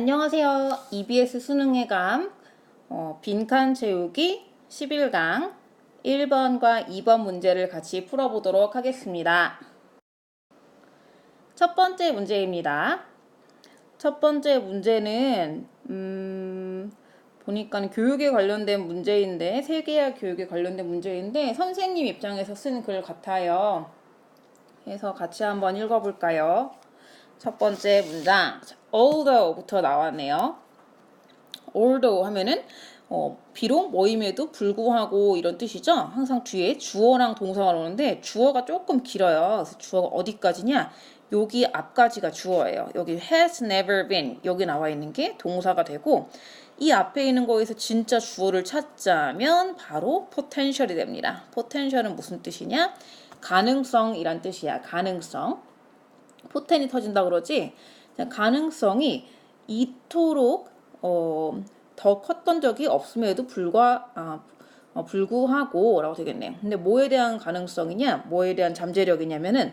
안녕하세요. EBS 수능의 감 어, 빈칸 채우기 11강 1번과 2번 문제를 같이 풀어보도록 하겠습니다. 첫 번째 문제입니다. 첫 번째 문제는 음, 보니까 교육에 관련된 문제인데 세계화 교육에 관련된 문제인데 선생님 입장에서 쓴 글 같아요. 그래서 같이 한번 읽어볼까요? 첫 번째 문장 although부터 나왔네요. although 하면은 어, 비록 모임에도 불구하고 이런 뜻이죠. 항상 뒤에 주어랑 동사가 오는데 주어가 조금 길어요. 주어가 어디까지냐? 여기 앞까지가 주어예요. 여기 has never been 여기 나와 있는 게 동사가 되고 이 앞에 있는 거에서 진짜 주어를 찾자면 바로 potential이 됩니다. potential은 무슨 뜻이냐? 가능성이란 뜻이야. 가능성. 포텐이 터진다 그러지 가능성이 이토록 어, 더 컸던 적이 없음에도 불과 아, 어, 불구하고 라고 되겠네요. 근데 뭐에 대한 가능성이냐, 뭐에 대한 잠재력이냐면은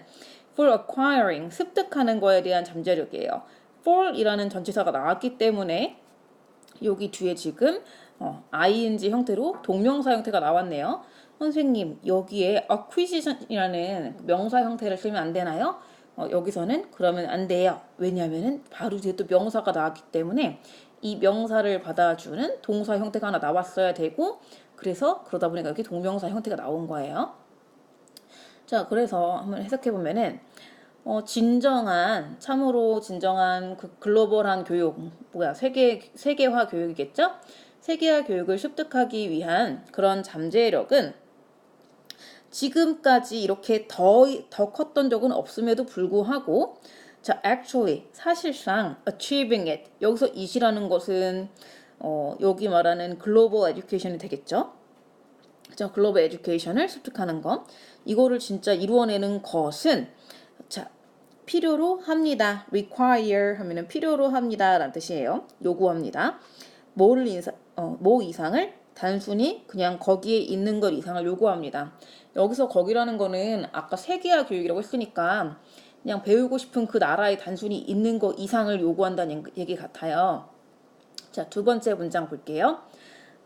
for acquiring 습득하는 거에 대한 잠재력이에요. for이라는 전치사가 나왔기 때문에 여기 뒤에 지금 어, ing 형태로 동명사 형태가 나왔네요. 선생님 여기에 acquisition이라는 명사 형태를 쓰면 안 되나요? 어, 여기서는 그러면 안 돼요. 왜냐하면 바로 뒤에 또 명사가 나왔기 때문에 이 명사를 받아주는 동사 형태가 하나 나왔어야 되고 그래서 그러다 보니까 여기 동명사 형태가 나온 거예요. 자, 그래서 한번 해석해 보면은 어, 진정한 참으로 진정한 그 글로벌한 교육 뭐야 세계 세계화 교육이겠죠? 세계화 교육을 습득하기 위한 그런 잠재력은 지금까지 이렇게 더, 더 컸던 적은 없음에도 불구하고 자, actually 사실상 achieving it 여기서 it이라는 것은 어, 여기 말하는 글로벌 에듀케이션이 되겠죠. 자, 글로벌 에듀케이션을 습득하는 것. 이거를 진짜 이루어내는 것은 자, 필요로 합니다. require 하면은 필요로 합니다라는 뜻이에요. 요구합니다. 뭐를 인사, 어, 뭐 이상을 단순히 그냥 거기에 있는 것 이상을 요구합니다. 여기서 거기라는 거는 아까 세계화 교육이라고 했으니까 그냥 배우고 싶은 그 나라에 단순히 있는 것 이상을 요구한다는 얘기 같아요. 자, 두 번째 문장 볼게요.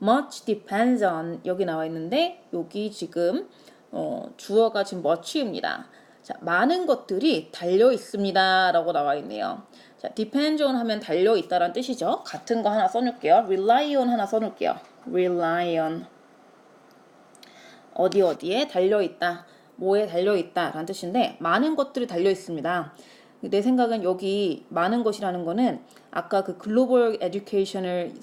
much depends on 여기 나와 있는데 여기 지금 어, 주어가 지금 much입니다. 자, 많은 것들이 달려 있습니다. 라고 나와 있네요. 자, depends on 하면 달려 있다란 뜻이죠. 같은 거 하나 써놓을게요. rely on 하나 써놓을게요. rely on. 어디 어디에 달려 있다. 뭐에 달려 있다. 라는 뜻인데, 많은 것들이 달려 있습니다. 내 생각은 여기 많은 것이라는 거는 아까 그 글로벌 에듀케이션을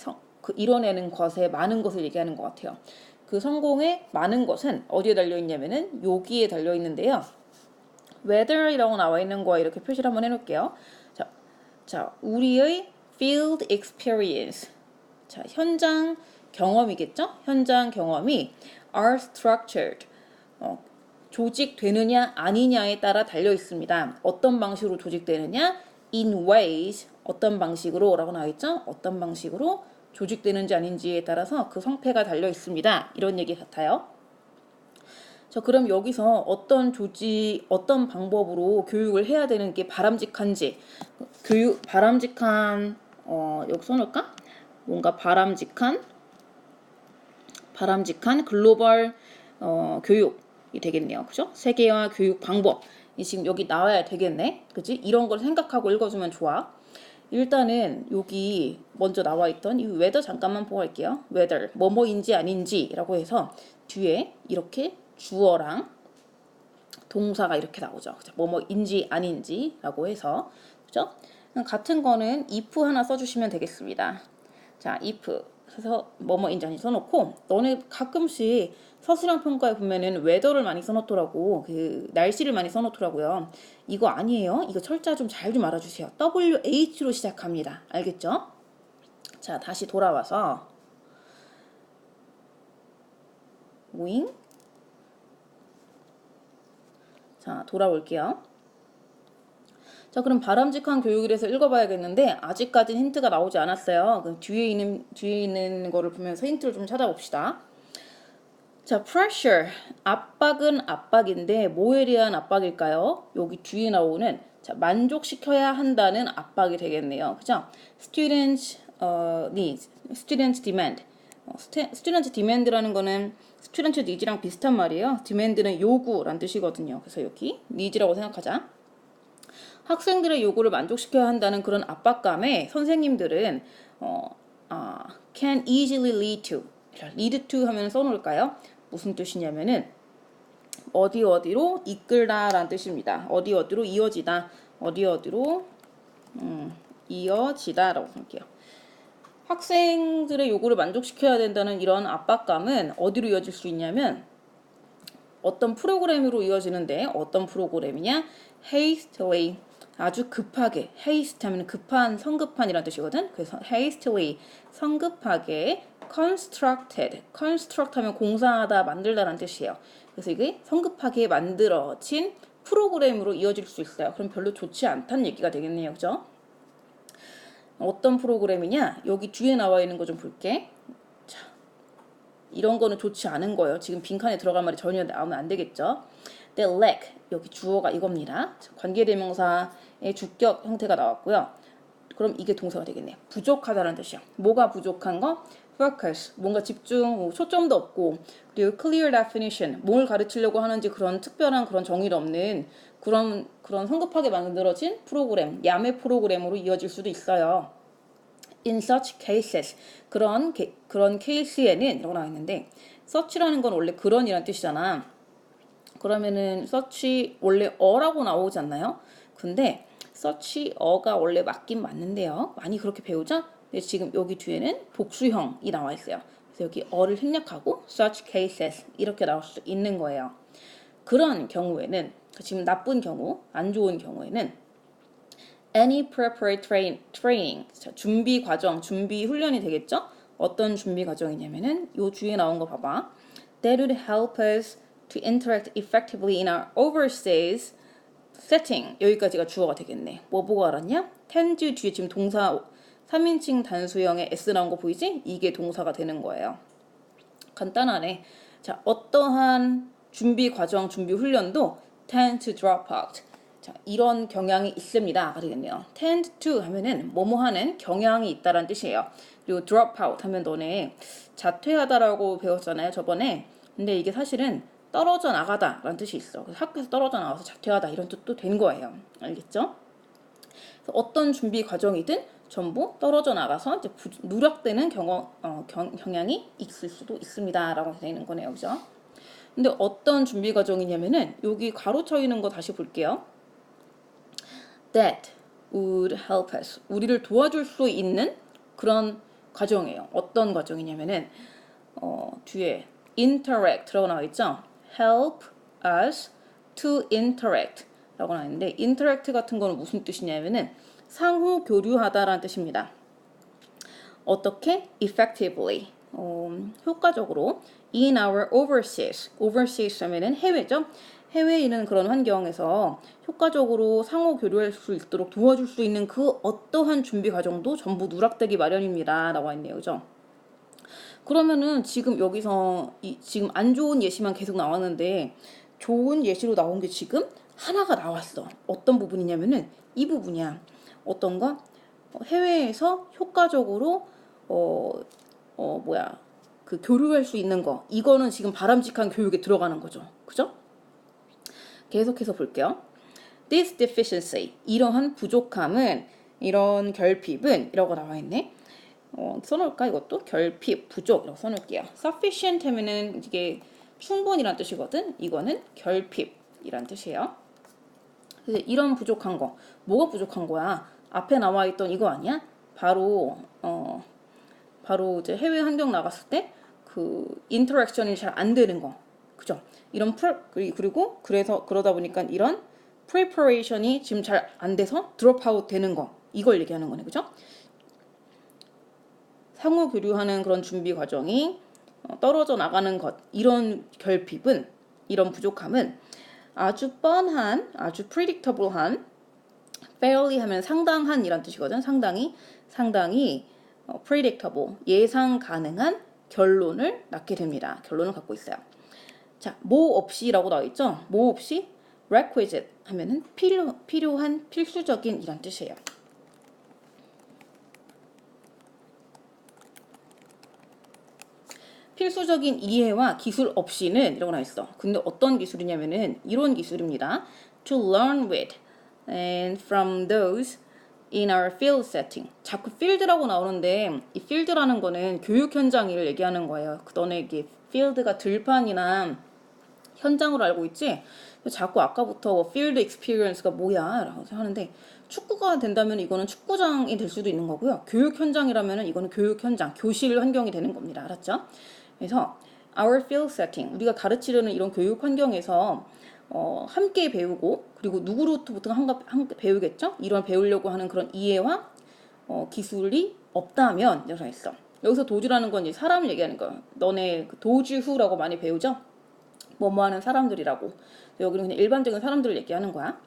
그 이뤄내는 것에 많은 것을 얘기하는 것 같아요. 그 성공의 많은 것은 어디에 달려 있냐면은 여기에 달려 있는데요. whether이라고 나와 있는 거에 이렇게 표시를 한번 해놓을게요. 자, 자, 우리의 field experience. 자, 현장 경험이겠죠? 현장 경험이 are structured. 어, 조직되느냐 아니냐에 따라 달려 있습니다. 어떤 방식으로 조직되느냐? in ways 어떤 방식으로 라고 나와 있죠? 어떤 방식으로 조직되는지 아닌지에 따라서 그 성패가 달려 있습니다. 이런 얘기 같아요. 자, 그럼 여기서 어떤 조직, 어떤 방법으로 교육을 해야 되는 게 바람직한지, 교육, 바람직한, 어, 여기 써놓을까? 뭔가 바람직한, 바람직한 글로벌, 어, 교육이 되겠네요. 그죠? 세계화 교육 방법. 이 지금 여기 나와야 되겠네. 그지? 이런 걸 생각하고 읽어주면 좋아. 일단은 여기 먼저 나와 있던 이 웨더 잠깐만 보고 할게요. 웨더 뭐뭐인지 아닌지라고 해서 뒤에 이렇게 주어랑 동사가 이렇게 나오죠. 뭐뭐인지 아닌지라고 해서 그죠? 같은 거는 if 하나 써주시면 되겠습니다. 자, if 그래서 뭐뭐인지 아닌지 써놓고 너네 가끔씩 서술형 평가에 보면은 웨더를 많이 써놓더라고 그 날씨를 많이 써놓더라고요. 이거 아니에요. 이거 철자 좀 잘좀 좀 알아주세요. WH로 시작합니다. 알겠죠? 자, 다시 돌아와서 wing 자, 돌아올게요. 자, 그럼 바람직한 교육이라서 읽어봐야겠는데 아직까지 힌트가 나오지 않았어요. 그 뒤에 있는 뒤에 있는 거를 보면서 힌트를 좀 찾아봅시다. 자, pressure 압박은 압박인데 뭐에 대한 압박일까요? 여기 뒤에 나오는 자, 만족시켜야 한다는 압박이 되겠네요. 그죠? Students 어, needs, students demand. 어, 스테, student demand라는 거는 student needs랑 비슷한 말이에요. demand는 요구란 뜻이거든요. 그래서 여기 needs라고 생각하자. 학생들의 요구를 만족시켜야 한다는 그런 압박감에 선생님들은 어, 아, can easily lead to. 자, lead to 하면 써놓을까요? 무슨 뜻이냐면은 어디 어디로 이끌다 라는 뜻입니다. 어디 어디로 이어지다. 어디 어디로 음, 이어지다라고 할게요. 학생들의 요구를 만족시켜야 된다는 이런 압박감은 어디로 이어질 수 있냐면 어떤 프로그램으로 이어지는데 어떤 프로그램이냐? hastily 아주 급하게 haste 하면 급한 성급한이라는 뜻이거든. 그래서 hastily 성급하게 constructed construct 하면 공사하다 만들다라는 뜻이에요. 그래서 이게 성급하게 만들어진 프로그램으로 이어질 수 있어요. 그럼 별로 좋지 않다는 얘기가 되겠네요. 그죠? 어떤 프로그램이냐? 여기 뒤에 나와 있는 거 좀 볼게. 자, 이런 거는 좋지 않은 거예요. 지금 빈칸에 들어갈 말이 전혀 나오면 안 되겠죠. The lack 여기 주어가 이겁니다. 관계대명사의 주격 형태가 나왔고요. 그럼 이게 동사가 되겠네요. 부족하다는 뜻이야. 뭐가 부족한 거? focus 뭔가 집중, 뭐 초점도 없고 그리고 clear definition 뭘 가르치려고 하는지 그런 특별한 그런 정의도 없는 그런 그런 성급하게 만들어진 프로그램, 야매 프로그램으로 이어질 수도 있어요. In such cases 그런 게, 그런 케이스에는 이라고 나와 있는데 such라는 건 원래 그런이란 뜻이잖아. 그러면은 such 원래 어라고 나오지 않나요? 근데 such 어가 원래 맞긴 맞는데요. 많이 그렇게 배우죠? 근데 지금 여기 뒤에는 복수형이 나와 있어요. 그래서 여기 어를 생략하고 such cases 이렇게 나올 수 있는 거예요. 그런 경우에는 지금 나쁜 경우, 안 좋은 경우에는 any preparatory training 자, 준비 과정, 준비 훈련이 되겠죠? 어떤 준비 과정이냐면은 요 뒤에 나온 거 봐봐. That would help us to interact effectively in our overseas setting. 여기까지가 주어가 되겠네. 뭐 보고 알았냐? tend 뒤에 지금 동사 3인칭 단수형의 s 나온 거 보이지? 이게 동사가 되는 거예요. 간단하네. 자, 어떠한 준비 과정, 준비 훈련도 tend to drop out. 자, 이런 경향이 있습니다. 되겠네요. tend to 하면은 뭐뭐 하는 경향이 있다라는 뜻이에요. 그리고 drop out 하면 너네 자퇴하다라고 배웠잖아요. 저번에. 근데 이게 사실은 떨어져 나가다 라는 뜻이 있어. 학교에서 떨어져 나와서 자퇴하다 이런 뜻도 된 거예요. 알겠죠? 어떤 준비 과정이든 전부 떨어져 나가서 이제 부, 누락되는 경험, 어, 경, 경향이 있을 수도 있습니다 라고 되는 거네요, 그죠? 근데 어떤 준비 과정이냐면은 여기 가로 쳐 있는 거 다시 볼게요. That would help us. 우리를 도와줄 수 있는 그런 과정이에요. 어떤 과정이냐면은 어, 뒤에 interact라고 나와 있죠. Help us to interact. 라고 나와 있는데 interact 같은 거는 무슨 뜻이냐면은 상호 교류하다라는 뜻입니다. 어떻게? effectively. 어, 효과적으로 in our overseas. overseas 하면은 해외죠. 해외에 있는 그런 환경에서 효과적으로 상호 교류할 수 있도록 도와줄 수 있는 그 어떠한 준비 과정도 전부 누락되기 마련입니다. 나와 있네요. 그죠? 그러면은 지금 여기서 이, 지금 안 좋은 예시만 계속 나왔는데 좋은 예시로 나온 게 지금 하나가 나왔어. 어떤 부분이냐면은 이 부분이야. 어떤 거? 어, 해외에서 효과적으로 어, 어 뭐야 그 교류할 수 있는 거 이거는 지금 바람직한 교육에 들어가는 거죠. 그죠? 계속해서 볼게요. This deficiency 이러한 부족함은 이런 결핍은 이라고 나와 있네. 어, 써놓을까 이것도 결핍 부족이라고 써놓을게요. Sufficient 하면은 이게 충분이란 뜻이거든. 이거는 결핍이란 뜻이에요. 그래서 이런 부족한 거 뭐가 부족한 거야? 앞에 나와 있던 이거 아니야? 바로 어 바로 이제 해외 환경 나갔을 때 그 인터랙션이 잘 안 되는 거. 그죠? 이런 프레, 그리고 그래서 그러다 보니까 이런 프리퍼레이션이 지금 잘 안 돼서 드롭아웃 되는 거. 이걸 얘기하는 거네. 그죠? 상호 교류하는 그런 준비 과정이 어, 떨어져 나가는 것. 이런 결핍은 이런 부족함은 아주 뻔한, 아주 predictable한 fairly 하면 상당한 이란 뜻이거든. 상당히 상당히 어, predictable 예상 가능한 결론을 낳게 됩니다. 결론을 갖고 있어요. 자, 뭐 없이라고 나와 있죠? 뭐 없이 requisite 하면은 필요, 필요한 필수적인 이란 뜻이에요. 필수적인 이해와 기술 없이는 이라고 나와 있어. 근데 어떤 기술이냐면은 이런 기술입니다. To learn with and from those in our field setting. 자꾸 field라고 나오는데 이 field라는 거는 교육 현장을 얘기하는 거예요. 그 너네 이게 field가 들판이나 현장으로 알고 있지? 자꾸 아까부터 뭐 field experience가 뭐야? 라고 하는데 축구가 된다면 이거는 축구장이 될 수도 있는 거고요. 교육 현장이라면 이거는 교육 현장, 교실 환경이 되는 겁니다. 알았죠? 그래서 our field setting 우리가 가르치려는 이런 교육 환경에서 어, 함께 배우고 그리고 누구로부터 함께, 배우겠죠? 이런 배우려고 하는 그런 이해와 어, 기술이 없다면 이라고 했어. 여기서 도주라는 건 이제 사람을 얘기하는 거야. 너네 그 도주후라고 많이 배우죠? 뭐뭐 하는 사람들이라고. 여기는 그냥 일반적인 사람들을 얘기하는 거야.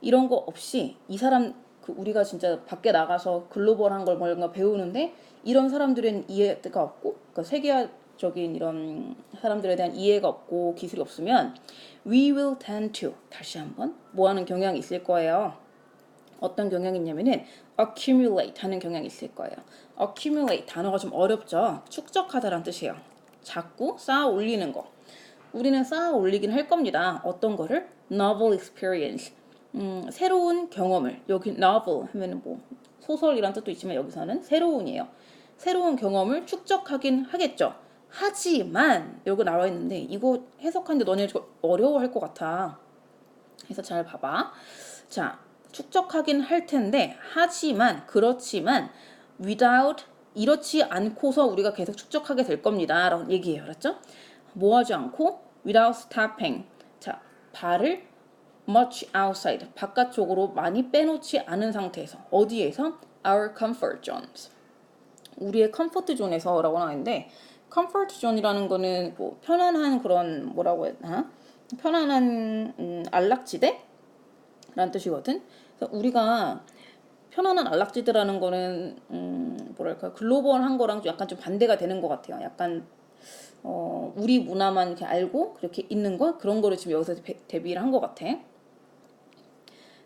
이런 거 없이 이 사람 그 우리가 진짜 밖에 나가서 글로벌한 걸 뭔가 배우는데 이런 사람들은 이해가 없고 그러니까 세계 적인 이런 사람들에 대한 이해가 없고 기술이 없으면 we will tend to 다시 한번 뭐 하는 경향이 있을 거예요. 어떤 경향이 있냐면은 accumulate 하는 경향이 있을 거예요. accumulate 단어가 좀 어렵죠. 축적하다라는 뜻이에요. 자꾸 쌓아 올리는 거. 우리는 쌓아 올리긴 할 겁니다. 어떤 거를? novel experience. 음, 새로운 경험을. 여기 novel 하면은 뭐 소설이란 뜻도 있지만 여기서는 새로운이에요. 새로운 경험을 축적하긴 하겠죠. 하지만 여기 나와 있는데 이거 해석하는데 너네 저 어려워할 것 같아. 그래서 잘 봐봐. 자, 축적하긴 할 텐데 하지만 그렇지만 without 이렇지 않고서 우리가 계속 축적하게 될 겁니다. 라고 얘기해요. 알았죠? 뭐 하지 않고 without stopping. 자, 발을 much outside. 바깥쪽으로 많이 빼놓지 않은 상태에서. 어디에서? our comfort zones. 우리의 컴포트 존에서라고 나왔는데 컴포트 존이라는 거는 뭐 편안한 그런 뭐라고 했나? 편안한 음, 안락지대? 라는 뜻이거든. 그래서 우리가 편안한 안락지대라는 거는 음, 뭐랄까 글로벌한 거랑 좀 약간 좀 반대가 되는 것 같아요. 약간 어, 우리 문화만 이렇게 알고 그렇게 있는 거 그런 거를 지금 여기서 대, 대비를 한 것 같아.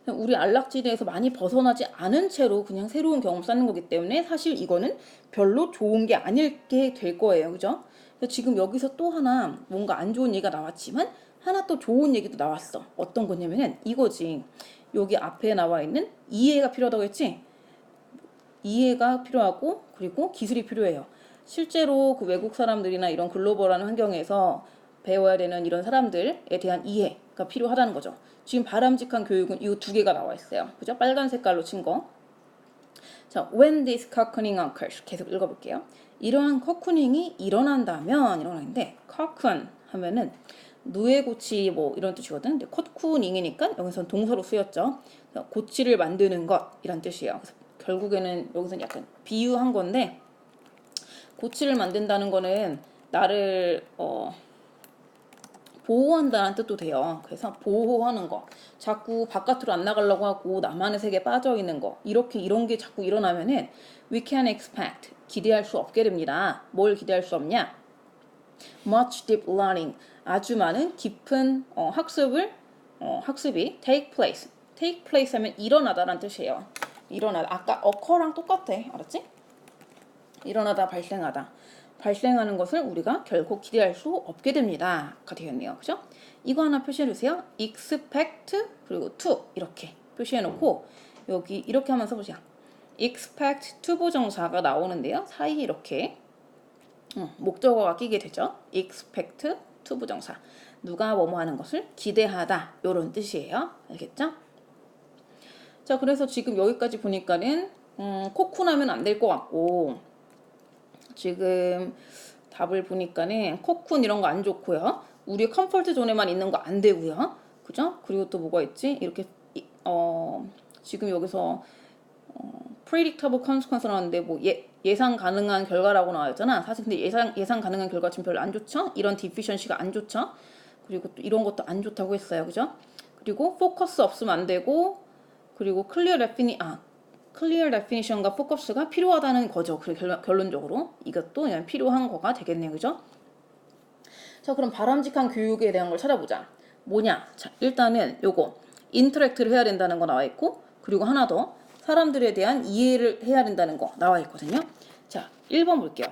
우리 안락지대에서 많이 벗어나지 않은 채로 그냥 새로운 경험 쌓는 거기 때문에 사실 이거는 별로 좋은 게 아닐 게 될 거예요. 그죠? 지금 여기서 또 하나 뭔가 안 좋은 얘기가 나왔지만 하나 또 좋은 얘기도 나왔어. 어떤 거냐면은 이거지. 여기 앞에 나와 있는 이해가 필요하다고 했지? 이해가 필요하고 그리고 기술이 필요해요. 실제로 그 외국 사람들이나 이런 글로벌한 환경에서 배워야 되는 이런 사람들에 대한 이해가 필요하다는 거죠. 지금 바람직한 교육은 이 두 개가 나와 있어요. 그죠? 빨간 색깔로 친 거. 자, when this cocooning occurs 계속 읽어볼게요. 이러한 커쿠닝이 일어난다면 이러는데 cocoon 하면은 누에고치 뭐 이런 뜻이거든. 근데 커쿠닝이니까 여기서 동사로 쓰였죠. 고치를 만드는 것 이란 뜻이에요. 그래서 결국에는 여기서 약간 비유한 건데 고치를 만든다는 거는 나를 어 보호한다는 뜻도 돼요. 그래서 보호하는 거. 자꾸 바깥으로 안 나가려고 하고 나만의 세계에 빠져 있는 거. 이렇게 이런 게 자꾸 일어나면은 we can expect 기대할 수 없게 됩니다. 뭘 기대할 수 없냐? much deep learning 아주 많은 깊은 어, 학습을 어, 학습이 take place. take place 하면 일어나다라는 뜻이에요. 일어나다. 아까 occur랑 똑같아. 알았지? 일어나다 발생하다. 발생하는 것을 우리가 결코 기대할 수 없게 됩니다. 가 되겠네요. 그죠? 이거 하나 표시해 주세요. expect 그리고 to 이렇게 표시해 놓고 여기 이렇게 한번 써보자. expect to 부정사가 나오는데요. 사이 이렇게 어, 목적어가 끼게 되죠. expect to 부정사. 누가 뭐뭐 하는 것을 기대하다. 요런 뜻이에요. 알겠죠? 자, 그래서 지금 여기까지 보니까는 음, 코쿤 하면 안 될 것 같고 지금 답을 보니까는 코쿤 이런 거 안 좋고요. 우리 컴포트 존에만 있는 거 안 되고요. 그죠? 그리고 또 뭐가 있지? 이렇게 어 지금 여기서 어, predictable consequence 나왔는데 뭐 예, 예상 가능한 결과라고 나와있잖아. 사실 근데 예상 예상 가능한 결과 지금 별로 안 좋죠? 이런 deficiency가 안 좋죠? 그리고 또 이런 것도 안 좋다고 했어요. 그죠? 그리고 포커스 없으면 안 되고 그리고 클리어 데피니 아 클리어 데피니션과 포커스가 필요하다는 거죠. 결론적으로 이것도 그냥 필요한 거가 되겠네요. 그죠? 자, 그럼 바람직한 교육에 대한 걸 찾아보자. 뭐냐? 자, 일단은 요거 인터랙트를 해야 된다는 거 나와 있고 그리고 하나 더 사람들에 대한 이해를 해야 된다는 거 나와 있거든요. 자, 1번 볼게요.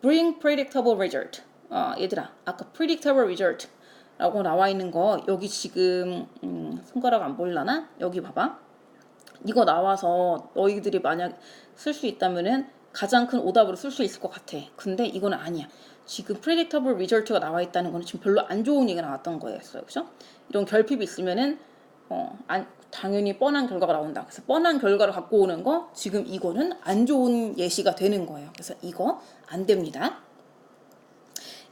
Bring predictable result. 어, 얘들아, 아까 predictable result 라고 나와 있는 거 여기 지금 음, 손가락 안 보일라나? 여기 봐봐. 이거 나와서 너희들이 만약 쓸 수 있다면은 가장 큰 오답으로 쓸 수 있을 것 같아. 근데 이거는 아니야. 지금 predictable result가 나와 있다는 거는 지금 별로 안 좋은 얘기가 나왔던 거였어요. 그죠? 이런 결핍이 있으면은 어, 안, 당연히 뻔한 결과가 나온다. 그래서 뻔한 결과를 갖고 오는 거 지금 이거는 안 좋은 예시가 되는 거예요. 그래서 이거 안 됩니다.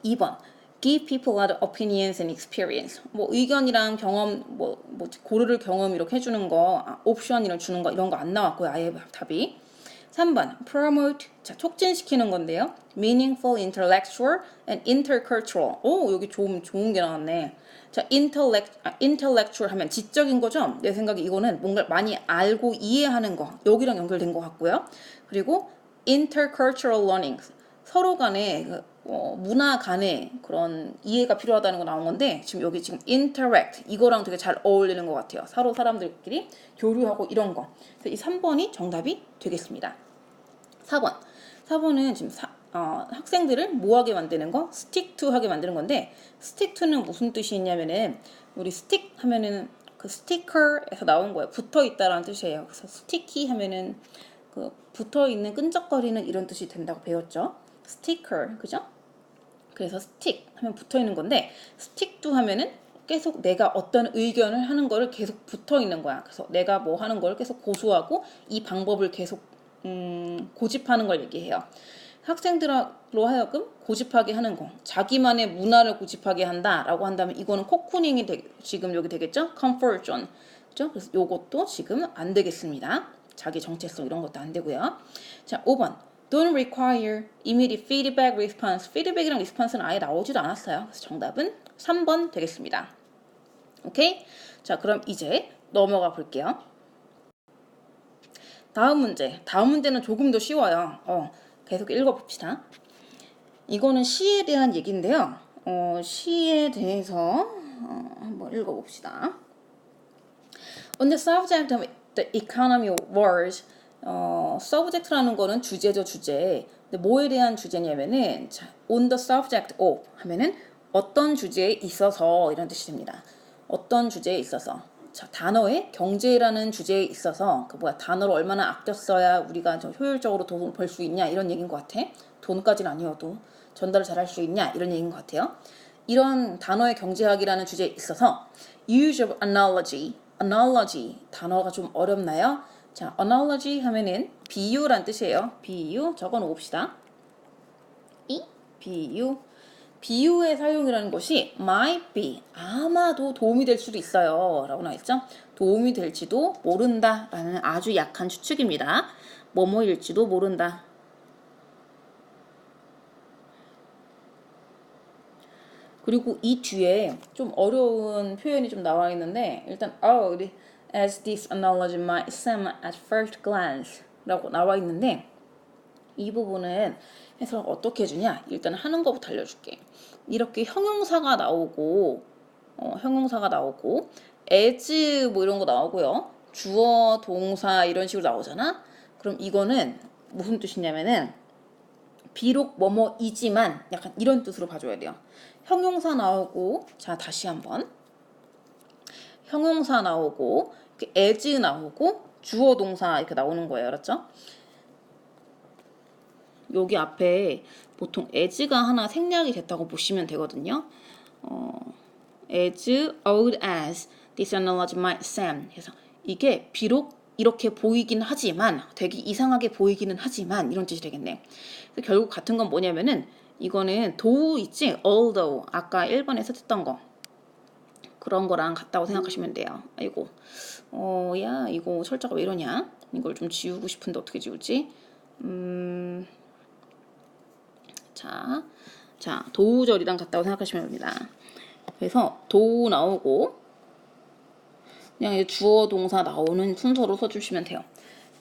2번 give people other opinions and experience. 뭐 의견이랑 경험 뭐, 뭐 고르를 경험 이렇게 해주는 거 아, 옵션이랑 주는 거 이런 거 안 나왔고요. 아예 답이 3번 promote 자 촉진시키는 건데요. meaningful intellectual and intercultural. 오 여기 좀 좋은 게 나왔네. 자 intellect 아, intellectual 하면 지적인 거죠. 내 생각에 이거는 뭔가 많이 알고 이해하는 거 여기랑 연결된 것 같고요. 그리고 intercultural learning 서로 간에 그, 어, 문화 간의 그런 이해가 필요하다는 거 나온 건데 지금 여기 지금 interact 이거랑 되게 잘 어울리는 것 같아요. 서로 사람들끼리 교류하고 이런 거. 그래서 이 3번이 정답이 되겠습니다. 4번. 4번은 지금 사, 어, 학생들을 뭐하게 만드는 거? stick to 하게 만드는 건데 stick to는 무슨 뜻이 있냐면은 우리 stick 하면은 그 스티커에서 나온 거예요. 붙어 있다라는 뜻이에요. 그래서 sticky 하면은 그 붙어 있는 끈적거리는 이런 뜻이 된다고 배웠죠. 스티커 그죠? 그래서 스틱 하면 붙어 있는 건데 스틱 도 하면은 계속 내가 어떤 의견을 하는 거를 계속 붙어 있는 거야. 그래서 내가 뭐 하는 걸 계속 고수하고 이 방법을 계속 음, 고집하는 걸 얘기해요. 학생들로 하여금 고집하게 하는 거, 자기만의 문화를 고집하게 한다라고 한다면 이거는 코쿠닝이 되, 지금 여기 되겠죠? comfort zone, 그죠? 그래서 요것도 지금 안 되겠습니다. 자기 정체성 이런 것도 안 되고요. 자, 5번. Don't require immediate feedback response. 피드백이랑 리스폰스는 아예 나오지도 않았어요. 그래서 정답은 3번 되겠습니다. 오케이? 자, 그럼 이제 넘어가 볼게요. 다음 문제. 다음 문제는 조금 더 쉬워요. 어, 계속 읽어봅시다. 이거는 시에 대한 얘기인데요. 어, 시에 대해서 어, 한번 읽어봅시다. On the subject of the economy wars, 어, subject라는 거는 주제죠, 주제. 근데 뭐에 대한 주제냐면은 자, on the subject of 하면은 어떤 주제에 있어서 이런 뜻이 됩니다. 어떤 주제에 있어서. 자, 단어에 경제라는 주제에 있어서 그 뭐야 단어를 얼마나 아껴 써야 우리가 좀 효율적으로 돈벌수 있냐 이런 얘기인 것 같아. 돈까지는 아니어도 전달을 잘 할 수 있냐 이런 얘기인 것 같아요. 이런 단어의 경제학이라는 주제에 있어서 use of analogy, analogy 단어가 좀 어렵나요? 자, analogy 하면은 비유란 뜻이에요. 비유 적어 놓읍시다. 이? 비유. 비유의 사용이라는 것이 might be 아마도 도움이 될 수도 있어요. 라고 나와있죠? 도움이 될지도 모른다. 라는 아주 약한 추측입니다. 뭐뭐일지도 모른다. 그리고 이 뒤에 좀 어려운 표현이 좀 나와 있는데 일단 oh as this analogy might seem at first glance 라고 나와 있는데 이 부분은 해석을 어떻게 해주냐? 일단 하는 거부터 알려줄게. 이렇게 형용사가 나오고, 어, 형용사가 나오고, as 뭐 이런 거 나오고요. 주어, 동사 이런 식으로 나오잖아? 그럼 이거는 무슨 뜻이냐면은, 비록 뭐뭐이지만 약간 이런 뜻으로 봐줘야 돼요. 형용사 나오고, 자, 다시 한번. 형용사 나오고, as 나오고, 주어, 동사 이렇게 나오는 거예요. 알았죠? 여기 앞에 보통 as가 하나 생략이 됐다고 보시면 되거든요. 어, as old as this analogy might seem. 그래서 이게 비록 이렇게 보이긴 하지만 되게 이상하게 보이기는 하지만 이런 뜻이 되겠네. 그래서 결국 같은 건 뭐냐면은 이거는 도우 있지? although 아까 1번에서 듣던 거 그런 거랑 같다고 생각하시면 돼요. 아이고 어 야 이거 철자가 왜 이러냐? 이걸 좀 지우고 싶은데 어떻게 지우지? 음 자, 자 도우절이랑 같다고 생각하시면 됩니다. 그래서 도우 나오고 그냥 주어 동사 나오는 순서로 써주시면 돼요.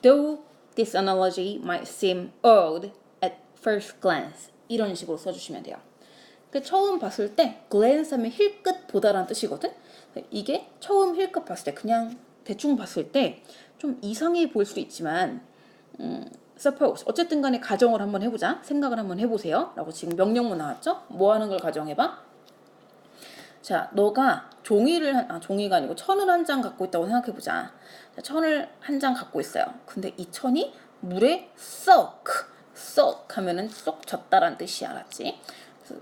Though this analogy might seem odd at first glance 이런 식으로 써주시면 돼요. 그 처음 봤을 때 glance 하면 힐끗 보다라는 뜻이거든. 이게 처음 힐끗 봤을 때 그냥 대충 봤을 때 좀 이상해 보일 수도 있지만 음, suppose 어쨌든 간에 가정을 한번 해보자. 생각을 한번 해보세요. 라고 지금 명령문 나왔죠? 뭐 하는 걸 가정해봐? 자, 너가 종이를 한, 아, 종이가 아니고 천을 한 장 갖고 있다고 생각해보자. 자, 천을 한 장 갖고 있어요. 근데 이 천이 물에 soak, soak 하면은 쏙 젖다란 뜻이 알았지?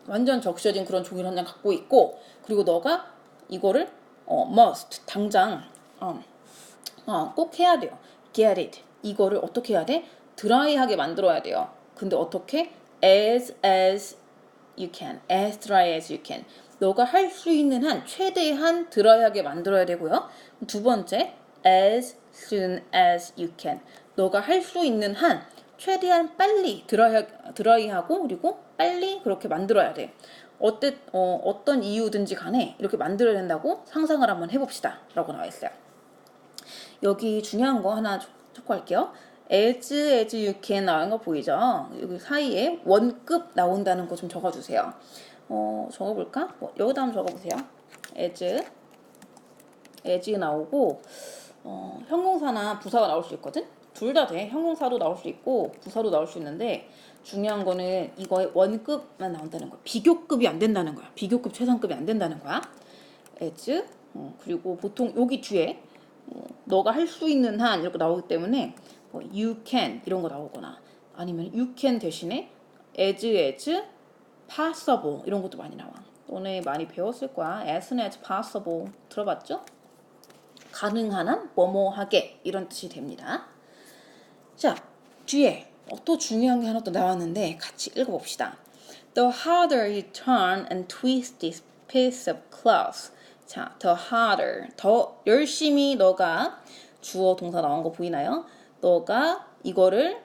완전 적셔진 그런 종이를 한 장 갖고 있고, 그리고 너가 이거를 어, must 당장 어, 어, 꼭 해야 돼요. get it. 이거를 어떻게 해야 돼? 드라이하게 만들어야 돼요. 근데 어떻게? as as you can. as dry as you can. 너가 할 수 있는 한 최대한 드라이하게 만들어야 되고요. 두 번째, as soon as you can. 너가 할 수 있는 한 최대한 빨리 드라이, 드라이하고 그리고 빨리 그렇게 만들어야 돼. 어때, 어, 어떤 이유든지 간에 이렇게 만들어야 된다고 상상을 한번 해봅시다. 라고 나와 있어요. 여기 중요한 거 하나 촉구할게요. as as you can 나온 거 보이죠? 여기 사이에 원급 나온다는 거 좀 적어주세요. 어, 적어볼까? 뭐, 여기다 한번 적어보세요. as as 나오고 어, 형용사나 부사가 나올 수 있거든? 둘 다 돼. 형용사도 나올 수 있고 부사도 나올 수 있는데 중요한 거는 이거의 원급만 나온다는 거야. 비교급이 안 된다는 거야. 비교급 최상급이 안 된다는 거야. as 어, 그리고 보통 여기 뒤에 어, 너가 할 수 있는 한 이렇게 나오기 때문에 뭐 you can 이런 거 나오거나 아니면 you can 대신에 as as possible 이런 것도 많이 나와. 너네 많이 배웠을 거야. as soon as possible 들어봤죠? 가능한 한 뭐뭐 하게 이런 뜻이 됩니다. 자 뒤에 어, 또 중요한 게 하나 또 나왔는데 같이 읽어봅시다. The harder you turn and twist this piece of cloth. 자, the harder. 더 열심히 너가 주어 동사 나온 거 보이나요? 너가 이거를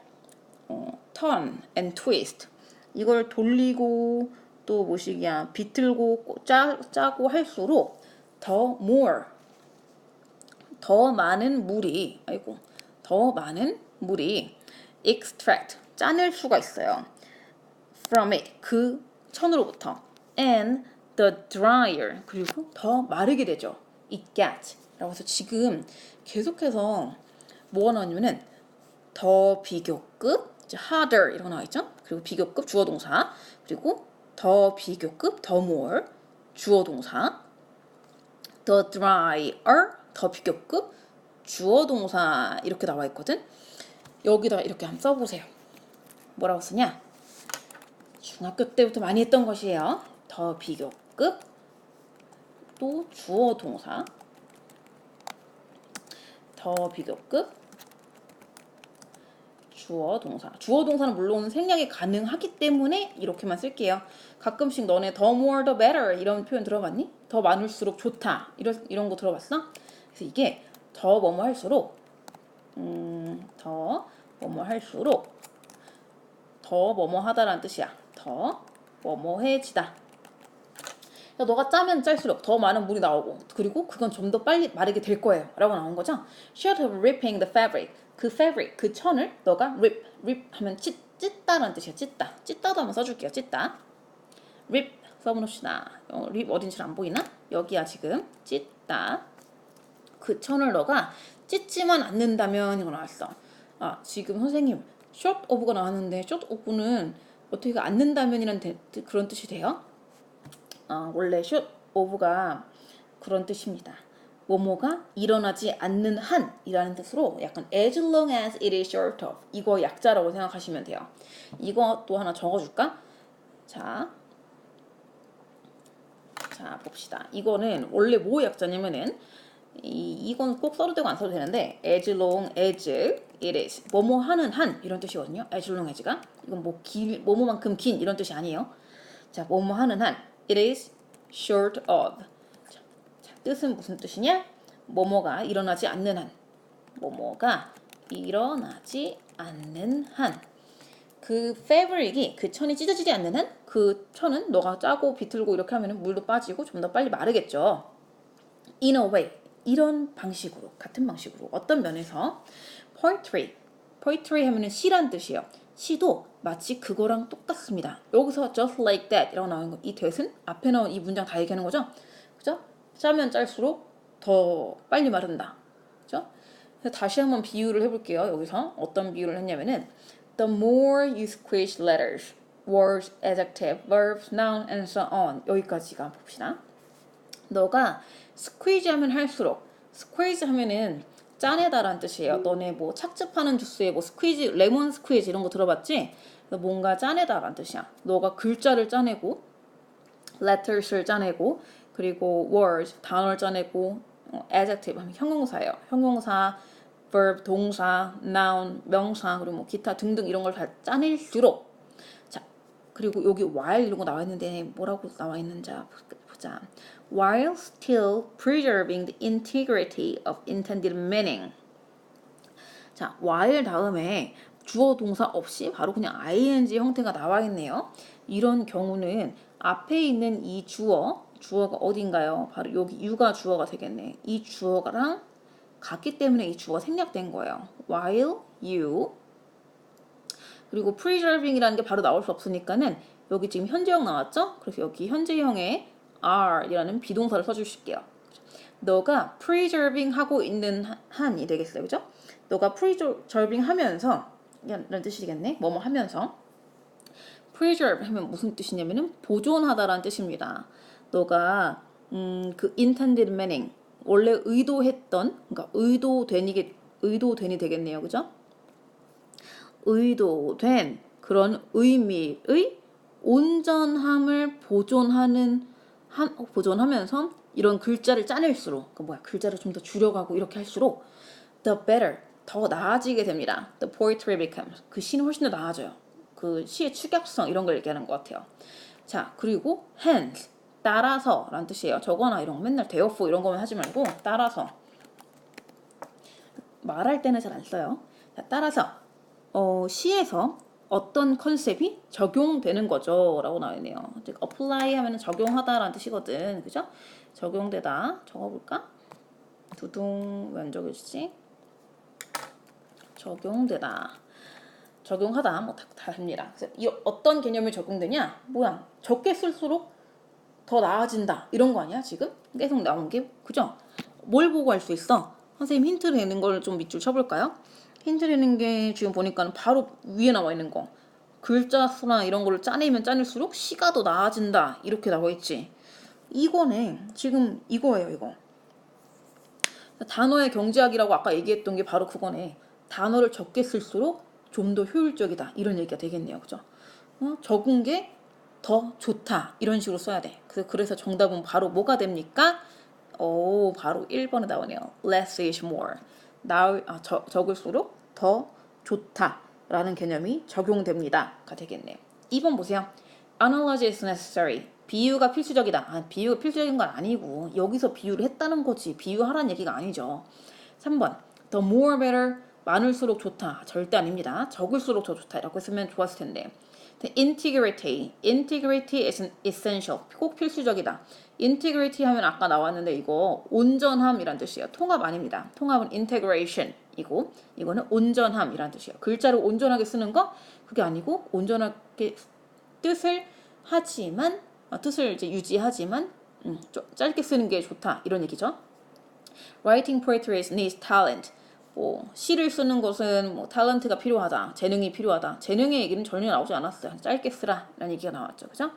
어, turn and twist. 이걸 돌리고 또 뭐시기야 비틀고 꼬- 짜, 짜고 할수록 더 more 더 많은 물이 아이고 더 많은 물이 extract 짜낼 수가 있어요. from it 그 천으로부터 and the dryer 그리고 더 마르게 되죠. it gets 라고 해서 지금 계속해서 뭐가 나오냐면은 더 비교급 이제 harder 이런 거 나와 있죠. 그리고 비교급 주어 동사 그리고 더 비교급 더 more 주어 동사 the dryer 더 비교급 주어 동사 이렇게 나와 있거든. 여기다가 이렇게 한번 써보세요. 뭐라고 쓰냐? 중학교 때부터 많이 했던 것이에요. 더 비교급 또 주어 동사 더 비교급 주어 동사 주어 동사는 물론 생략이 가능하기 때문에 이렇게만 쓸게요. 가끔씩 너네 더 more the better 이런 표현 들어봤니? 더 많을수록 좋다 이런 이런 거 들어봤어? 그래서 이게 더 뭐뭐 할수록 음 더 뭐뭐 할수록 더 뭐뭐 하다라는 뜻이야. 더 뭐뭐해지다. 야, 너가 짜면 짤수록 더 많은 물이 나오고 그리고 그건 좀 더 빨리 마르게 될 거예요. 라고 나온 거죠? Short of ripping the fabric. 그 fabric 그 천을 너가 rip rip 하면 찢, 찢다라는 뜻이야. 찢다. 찢다도 한번 써줄게요. 찢다. rip 써보시다. 어, rip 어딘지 안 보이나? 여기야 지금. 찢다. 그 천을 너가 찢지만 않는다면 이거 나왔어 아 지금 선생님 short of가 나왔는데 short of는 어떻게 않는다면이란 데- 그런 뜻이 돼요? 어, 원래 short of가 그런 뜻입니다. 뭐뭐가 일어나지 않는 한이라는 뜻으로 약간 as long as it is short of 이거 약자라고 생각하시면 돼요. 이거 또 하나 적어줄까? 자, 자 봅시다. 이거는 원래 뭐 약자냐면은 이 이건 꼭 써도 되고 안 써도 되는데 as long as it is 뭐뭐 하는 한 이런 뜻이거든요. as long as가 이건 뭐 길 뭐뭐만큼 긴 이런 뜻이 아니에요. 자 뭐뭐 하는 한 it is short of 자, 자, 뜻은 무슨 뜻이냐? 뭐뭐가 일어나지 않는 한 뭐뭐가 일어나지 않는 한그 fabric이 그 천이 찢어지지 않는 한 그 천은 너가 짜고 비틀고 이렇게 하면 물도 빠지고 좀 더 빨리 마르겠죠. in a way 이런 방식으로 같은 방식으로 어떤 면에서 poetry poetry 하면은 시란 뜻이에요. 시도 마치 그거랑 똑같습니다. 여기서 just like that 이라고 나오는 거. 이 that은 앞에 나온 이 문장 다 얘기하는 거죠. 그죠? 짜면 짤수록 더 빨리 마른다. 그죠? 다시 한번 비유를 해볼게요. 여기서 어떤 비유를 했냐면은 the more you squish letters, words, adjective, verbs, noun, and so on 여기까지가 봅시다. 너가 squeeze 하면 할수록 squeeze 하면은 짜내다라는 뜻이에요. 너네 뭐 착즙하는 주스에 뭐 squeeze, 레몬 squeeze 이런 거 들어봤지? 뭔가 짜내다라는 뜻이야. 너가 글자를 짜내고 letters를 짜내고 그리고 words 단어를 짜내고 어, adjective 형용사예요. 형용사, verb 동사, noun 명사 그리고 뭐 기타 등등 이런 걸 다 짜낼수록 자 그리고 여기 while 이런 거 나와 있는데 뭐라고 나와 있는지 보자. While still preserving the integrity of intended meaning. 자, while 다음에 주어 동사 없이 바로 그냥 ing 형태가 나와 있네요. 이런 경우는 앞에 있는 이 주어, 주어가 어딘가요? 바로 여기 you가 주어가 되겠네. 이 주어랑 같기 때문에 이 주어가 생략된 거예요. while you 그리고 preserving이라는 게 바로 나올 수 없으니까는 여기 지금 현재형 나왔죠? 그래서 여기 현재형에 are이라는 비동사를 써주실게요. 너가 preserving 하고 있는 한- 한이 되겠어요, 그죠? 너가 preserving 하면서 이런 뜻이겠네. 뭐뭐 하면서 preserve 하면 무슨 뜻이냐면은 보존하다라는 뜻입니다. 너가 음, 그 intended meaning 원래 의도했던 그러니까 의도된이게 의도된이 되겠네요, 그죠? 의도된 그런 의미의 온전함을 보존하는 한, 어, 보존하면서 이런 글자를 짜낼수록 그 뭐야 글자를 좀 더 줄여가고 이렇게 할수록 the better 더 나아지게 됩니다. The poetry becomes 그 시는 훨씬 더 나아져요. 그 시의 축약성 이런 걸 얘기하는 것 같아요. 자 그리고 hence 따라서라는 뜻이에요. 저거나 이런 거 맨날 therefore 이런 거만 하지 말고 따라서 말할 때는 잘 안 써요. 자, 따라서 어, 시에서 어떤 컨셉이 적용되는 거죠라고 나와 있네요. 즉 apply 하면은 적용하다라는 뜻이거든, 그죠? 적용되다 적어 볼까? 두둥 왜안 적어주지? 적용되다. 적용하다 뭐 다 다릅니다. 이 어떤 개념이 적용되냐? 뭐야? 적게 쓸수록 더 나아진다 이런 거 아니야 지금? 계속 나온 게 그죠? 뭘 보고 할 수 있어? 선생님 힌트 내는 걸 좀 밑줄 쳐볼까요? 힌트 내는 게 지금 보니까는 바로 위에 나와 있는 거. 글자 수나 이런 거를 짜내면 짜낼수록 시가 더 나아진다. 이렇게 나와 있지. 이거네. 지금 이거예요 이거. 단어의 경제학이라고 아까 얘기했던 게 바로 그거네. 단어를 적게 쓸수록 좀 더 효율적이다. 이런 얘기가 되겠네요. 그죠? 어? 적은 게 더 좋다. 이런 식으로 써야 돼. 그래서 정답은 바로 뭐가 됩니까? 오 바로 1번에 나오네요. Less is more. 나 아, 저, 적을수록 더 좋다라는 개념이 적용됩니다가 되겠네요. 2번 보세요. Analogy is necessary. 비유가 필수적이다. 아, 비유가 필수적인 건 아니고 여기서 비유를 했다는 거지. 비유하라는 얘기가 아니죠. 3번. The more better. 많을수록 좋다. 절대 아닙니다. 적을수록 더 좋다. 이렇게 쓰면 좋았을 텐데. The integrity, integrity is essential. 꼭 필수적이다. integrity 하면 아까 나왔는데 이거 온전함이란 뜻이에요. 통합 아닙니다. 통합은 integration 이고 이거는 온전함이란 뜻이에요. 글자를 온전하게 쓰는 거 그게 아니고 온전하게 뜻을 하지만 아, 뜻을 이제 유지하지만 음, 좀 짧게 쓰는 게 좋다 이런 얘기죠. Writing poetry needs talent. 뭐 시를 쓰는 것은 뭐 탤런트가 필요하다, 재능이 필요하다. 재능의 얘기는 전혀 나오지 않았어요. 짧게 쓰라라는 얘기가 나왔죠, 그죠?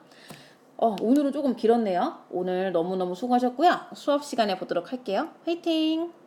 어, 오늘은 조금 길었네요. 오늘 너무너무 수고하셨고요. 수업 시간에 보도록 할게요. 화이팅!